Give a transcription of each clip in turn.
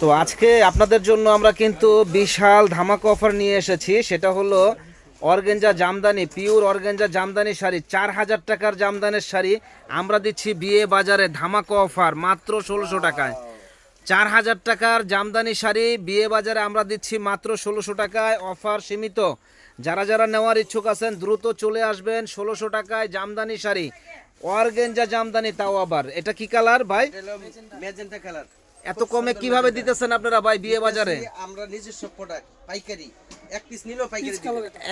তো আজকে আপনাদের জন্য আমরা কিন্তু বিশাল ধামাকা অফার নিয়ে এসেছি। সেটা হলো organza jamdani, pure organza jamdani sari, চার হাজার টাকার জামদানের শাড়ি। আমরা দিচ্ছি বিয়ে বাজারে ধামাকা অফার, মাত্র ষোলোশো টাকায়। চার হাজার টাকার জামদানি শাড়ি, বিয়ে বাজারে আমরা দিচ্ছি মাত্র ষোলোশো টাকায় অফার সীমিত। যারা যারা নেওয়ার ইচ্ছুক আছেন, দ্রুত চলে আসবেন ষোলোশো টাকায় জামদানি শাড়ি। অর্গেঞ্জা জামদানি তাও আবার। এটা কি কালার ভাই? কালার। এত কমে কীভাবে দিতেছেন আপনারা ভাই বিয়ে বাজারে? আমরা নিজস্ব প্রোডাক্ট পাইকারি। এক পিস নিলেও পাইকারি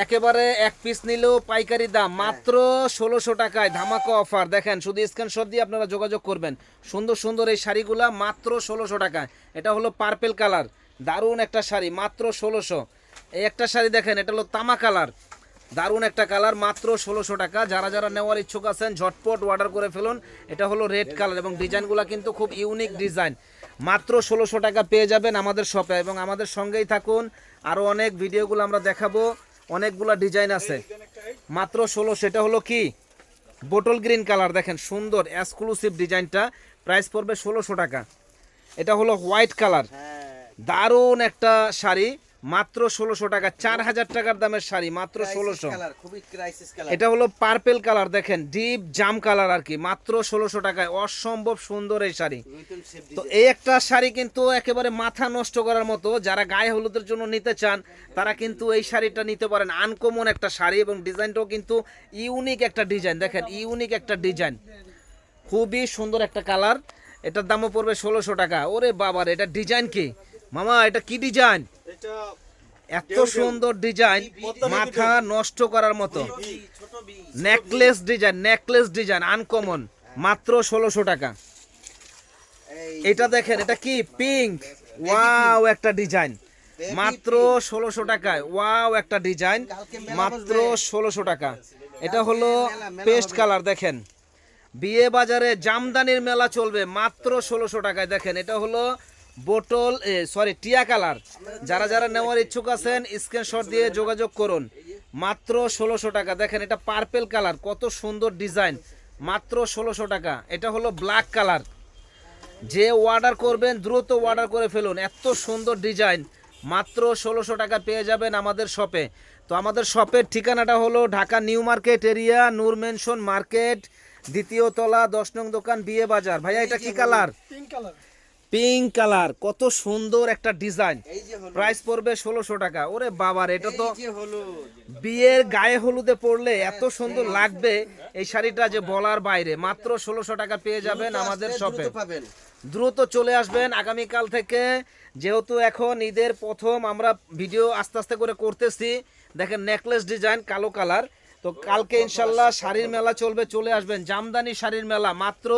একেবারে এক পিস নিলেও পাইকারি দাম মাত্র ষোলোশো টাকায় ধামাকা অফার দেখেন শুধু স্ক্রিনশট দিয়ে আপনারা যোগাযোগ করবেন। সুন্দর সুন্দর এই শাড়িগুলা মাত্র ষোলোশো টাকায়। এটা হলো পার্পেল কালার দারুণ একটা শাড়ি মাত্র ষোলোশো। এই একটা শাড়ি দেখেন এটা হলো তামা কালার দারুণ একটা কালার মাত্র ষোলোশো টাকা। যারা যারা নেওয়ার ইচ্ছুক আছেন ঝটপট অর্ডার করে ফেলুন। এটা হলো রেড কালার এবং ডিজাইনগুলো কিন্তু খুব ইউনিক ডিজাইন মাত্র ষোলোশো টাকা পেয়ে যাবেন আমাদের শপে। এবং আমাদের সঙ্গেই থাকুন। আরও অনেক ভিডিওগুলো আমরা দেখাবো। অনেকগুলো ডিজাইন আছে। মাত্র ষোলো সেটা হলো কি? Bottle green colour. দেখেন সুন্দর এক্সক্লুসিভ ডিজাইনটা। প্রাইস পড়বে ষোলোশো টাকা। এটা হলো হোয়াইট কালার। হ্যাঁ। দারুণ একটা শাড়ি। মাত্র ষোলোশো টাকা চার হাজার টাকার দামের শাড়ি মাত্র ষোলোশো। এটা হলো পার্পেল কালার দেখেন ডিপ জাম কালার আর কি মাত্র ষোলোশো টাকায় অসম্ভব সুন্দর এই শাড়ি। তো এই একটা শাড়ি কিন্তু একেবারে মাথা নষ্ট করার মতো যারা গায়ে হলুদের জন্য নিতে চান তারা কিন্তু এই শাড়িটা নিতে পারেন। আনকমন একটা শাড়ি এবং ডিজাইনটাও কিন্তু ইউনিক একটা ডিজাইন দেখেন ইউনিক একটা ডিজাইন খুবই সুন্দর একটা কালার এটার দামও পড়বে ষোলোশো টাকা। ওরে বাবার এটা ডিজাইন কি? মামা এটা কি ডিজাইন এত সুন্দর ডিজাইন মাথা নষ্ট করার মতো। Necklace design necklace design uncommon মাত্র ষোলোশো টাকা। এটা দেখেন এটা কি? পিঙ্ক ওয়াও একটা ডিজাইন মাত্র ষোলোশো টাকায়। ওয়াও একটা ডিজাইন মাত্র ষোলোশো টাকা। এটা হলো পেস্ট কালার দেখেন। বিয়ে বাজারে জামদানির মেলা চলবে। মাত্র ষোলোশো টাকায়। দেখেন এটা হলো বোটল সরি টিয়া কালার। যারা যারা নেওয়ার ইচ্ছুক আছেন স্ক্রিনশট দিয়ে যোগাযোগ করুন। মাত্র ষোলোশো টাকা। দেখেন এটা পার্পেল কালার। কত সুন্দর ডিজাইন মাত্র ষোলোশো টাকা। এটা হলো ব্ল্যাক কালার। যে অর্ডার করবেন দ্রুত অর্ডার করে ফেলুন। এত সুন্দর ডিজাইন মাত্র ষোলোশো টাকা পেয়ে যাবেন আমাদের শপে তো আমাদের শপের ঠিকানাটা হলো Dhaka new market area Noor mansion market দ্বিতীয় তলা দশ নং দোকান বিয়ে বাজার। ভাইয়া এটা কি কালার? Pink colour. কত সুন্দর একটা ডিজাইন প্রাইস পড়বে ষোলোশো টাকা। ওরে বাবার এটা তো বিয়ের গায়ে হলুদে পড়লে এত সুন্দর লাগবে। এই শাড়িটা যে বলার বাইরে মাত্র ষোলোশো টাকা পেয়ে যাবেন আমাদের শপে দ্রুত চলে আসবেন আগামীকাল থেকে। যেহেতু এখন ঈদের প্রথম আমরা ভিডিও আস্তে আস্তে করে করতেছি। দেখেন নেকলেস ডিজাইন কালো কালার তো কালকে ইনশাল্লাহ শাড়ির মেলা চলবে চলে আসবেন। জামদানি শাড়ির মেলা মাত্র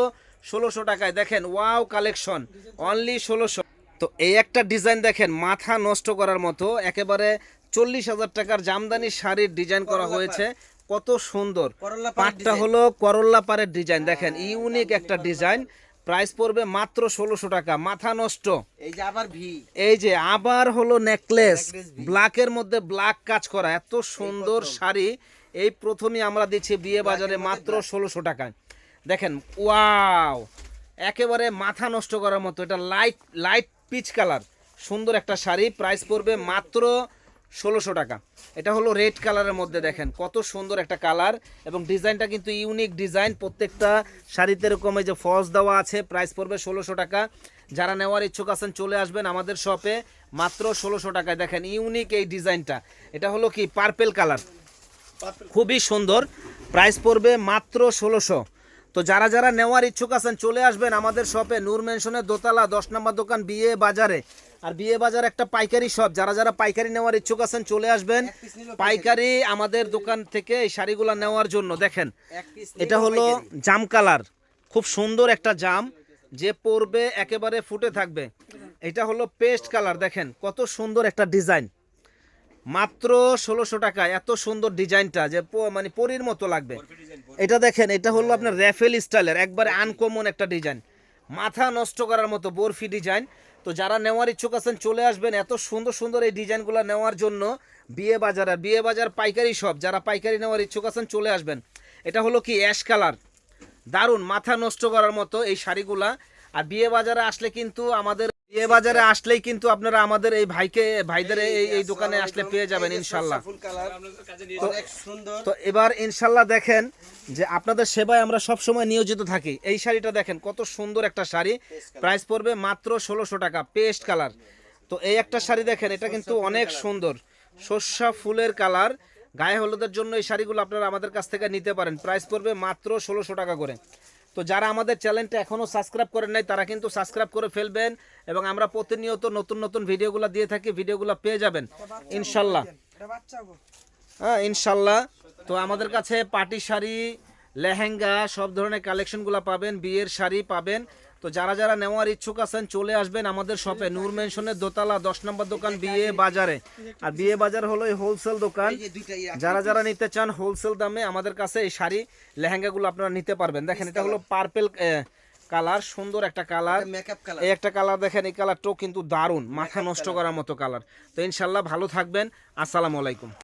ষোলোশো টাকায়। দেখেন ওয়াও কালেকশন অনলি ষোলোশো। তো এই একটা ডিজাইন দেখেন মাথা নষ্ট করার মতো একেবারে চল্লিশ হাজার টাকার জামদানি শাড়ির ডিজাইন করা হয়েছে। কত সুন্দর। পাটটা হলো করল্লা পাড়ের ডিজাইন দেখেন ইউনিক একটা ডিজাইন প্রাইস পড়বে মাত্র ষোলোশো টাকা মাথা নষ্ট। এই যে আবার ভি। এই যে আবার হলো নেকলেস। ব্ল্যাকের মধ্যে ব্ল্যাক কাজ করা। এত সুন্দর শাড়ি। এই প্রথমে আমরা দিচ্ছি বিয়ে বাজারে মাত্র ষোলোশো টাকায়। দেখেন ওয়াও একেবারে মাথা নষ্ট করার মতো। এটা লাইট লাইট পিচ কালার সুন্দর একটা শাড়ি প্রাইস পড়বে মাত্র ষোলোশো টাকা। এটা হলো রেড কালারের মধ্যে দেখেন কত সুন্দর একটা কালার এবং ডিজাইনটা কিন্তু ইউনিক ডিজাইন প্রত্যেকটা শাড়িতে এরকম এই যে ফলস দেওয়া আছে প্রাইস পড়বে ষোলোশো টাকা। যারা নেওয়ার ইচ্ছুক আছেন চলে আসবেন আমাদের শপে মাত্র ষোলোশো টাকায়। দেখেন ইউনিক এই ডিজাইনটা। এটা হলো কি পার্পেল কালার খুবই সুন্দর। প্রাইস পড়বে মাত্র ষোলোশো। তো যারা যারা নেওয়ার ইচ্ছুক আছেন চলে আসবেন আমাদের শপে। নূর মেনশনের দোতলা দশ নম্বর দোকান বিয়ে বাজারে। আর বিয়ে বাজার একটা পাইকারি শপ। যারা যারা পাইকারি নেওয়ার ইচ্ছুক আছেন চলে আসবেন। পাইকারি। আমাদের দোকান থেকে এই শাড়িগুলো নেওয়ার জন্য দেখেন। এটা হলো জাম কালার। খুব সুন্দর একটা জাম যে পরবে একেবারে ফুটে থাকবে। এটা হলো পেস্ট কালার দেখেন। কত সুন্দর একটা ডিজাইন। মাত্র ষোলোশো টাকা এত সুন্দর ডিজাইনটা যে মানে পরির মতো লাগবে। এটা দেখেন এটা হলো আপনার র্যাফেল স্টাইলের একবারে আনকমন একটা ডিজাইন মাথা নষ্ট করার মতো বরফি ডিজাইন তো যারা নেওয়ার ইচ্ছুক আছেন চলে আসবেন। এত সুন্দর সুন্দর এই ডিজাইনগুলো নেওয়ার জন্য বিয়ে বাজার আর বিয়ে বাজার পাইকারি শপ যারা পাইকারি নেওয়ার ইচ্ছুক আছেন চলে আসবেন। এটা হলো কি অ্যাশ কালার দারুণ মাথা নষ্ট করার মতো এই শাড়িগুলা। আর বিয়ে বাজারে আসলে কিন্তু আমাদের বিয়ে বাজারে আসলেই কিন্তু আপনারা আমাদের এই ভাইকে, ভাইদের এই এই দোকানে আসলে পেয়ে যাবেন, ইনশাল্লাহ। তো এবার ইনশাল্লাহ দেখেন যে আপনাদের সেবায় আমরা সব সময় নিয়োজিত থাকি। এই শাড়িটা দেখেন, কত সুন্দর একটা শাড়ি। প্রাইস পড়বে মাত্র ষোলোশো টাকা, পেস্ট কালার। তো এই একটা শাড়ি দেখেন, এটা কিন্তু অনেক সুন্দর। সর্ষা ফুলের কালার, গায়ে হলুদের জন্য এই শাড়িগুলো আপনারা আমাদের কাছ থেকে নিতে পারেন। প্রাইস পড়বে মাত্র ষোলোশো টাকা করে। তো যারা আমাদের চ্যানেলটা এখনও সাবস্ক্রাইব করেন নাই তারা কিন্তু সাবস্ক্রাইব করে ফেলবেন এবং আমরা প্রতিনিয়ত নতুন নতুন ভিডিওগুলো দিয়ে থাকি ভিডিওগুলো পেয়ে যাবেন ইনশাল্লাহ। হ্যাঁ ইনশাল্লাহ। তো আমাদের কাছে পাটি শাড়ি লেহেঙ্গা সব ধরনের কালেকশনগুলো পাবেন বিয়ের শাড়ি পাবেন। তো যারা যারা নেওয়ার ইচ্ছুক আছেন চলে আসবেন আমাদের শপে নূর মেনশনের দোতলা দশ নম্বর দোকান বিয়ে বাজারে। আর বিয়ে বাজার হলো এই হোলসেল দোকান। যারা যারা নিতে চান হোলসেল দামে আমাদের কাছে এই শাড়ি লেহেঙ্গাগুলো আপনারা নিতে পারবেন। দেখেন এটা হলো পার্পেল কালার সুন্দর একটা কালার কালার এই একটা কালার দেখেন এই কালারটাও কিন্তু দারুণ মাথা নষ্ট করার মতো কালার তো ইনশাল্লাহ ভালো থাকবেন। আসসালামু আলাইকুম।